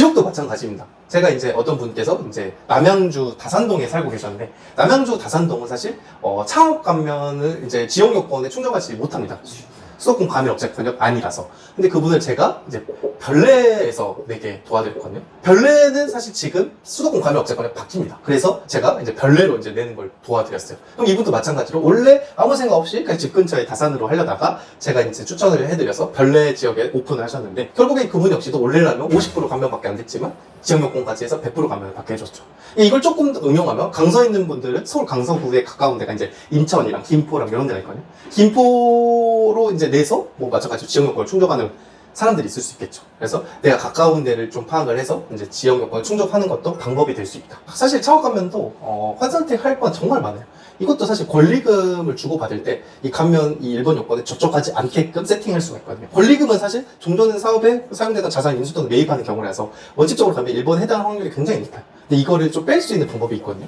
지역도 마찬가지입니다. 제가 이제 어떤 분께서 이제 남양주 다산동에 살고 계셨는데 남양주 다산동은 사실 어, 창업 감면을 이제 지역 요건에 충족하지 못합니다. 수도권 감면 업체 권역 아니라서. 근데 그분을 제가 이제 별내에서 내게 도와드렸거든요. 별내는 사실 지금 수도권 업체 권역 바뀝니다. 그래서 제가 이제 별내로 이제 내는 걸 도와드렸어요. 그럼 이분도 마찬가지로 원래 아무 생각 없이 그냥 집 근처에 다산으로 하려다가 제가 이제 추천을 해드려서 별내 지역에 오픈을 하셨는데 결국에 그분 역시도 원래라면 50% 감면밖에 안 됐지만 지역 요건까지 해서 100% 감면을 받게 해줬죠. 이걸 조금 더 응용하면 강서에 있는 분들은 서울 강서구에 가까운 데가 이제 인천이랑 김포랑 이런 데가 있거든요. 김포로 이제 내서 뭐 마찬가지로 지역 요건을 충족하는 사람들이 있을 수 있겠죠. 그래서 내가 가까운 데를 좀 파악을 해서 이제 지역 요건을 충족하는 것도 방법이 될 수 있다. 사실 창업 감면도 어, 컨설팅 할건 정말 많아요. 이것도 사실 권리금을 주고받을 때 이 감면 이 일본 요건에 접촉하지 않게끔 세팅할 수가 있거든요. 권리금은 사실 종전 사업에 사용되는 자산 인수 또는 매입하는 경우라서 원칙적으로 가면 일본에 해당할 확률이 굉장히 높아요. 근데 이거를 좀 뺄 수 있는 방법이 있거든요.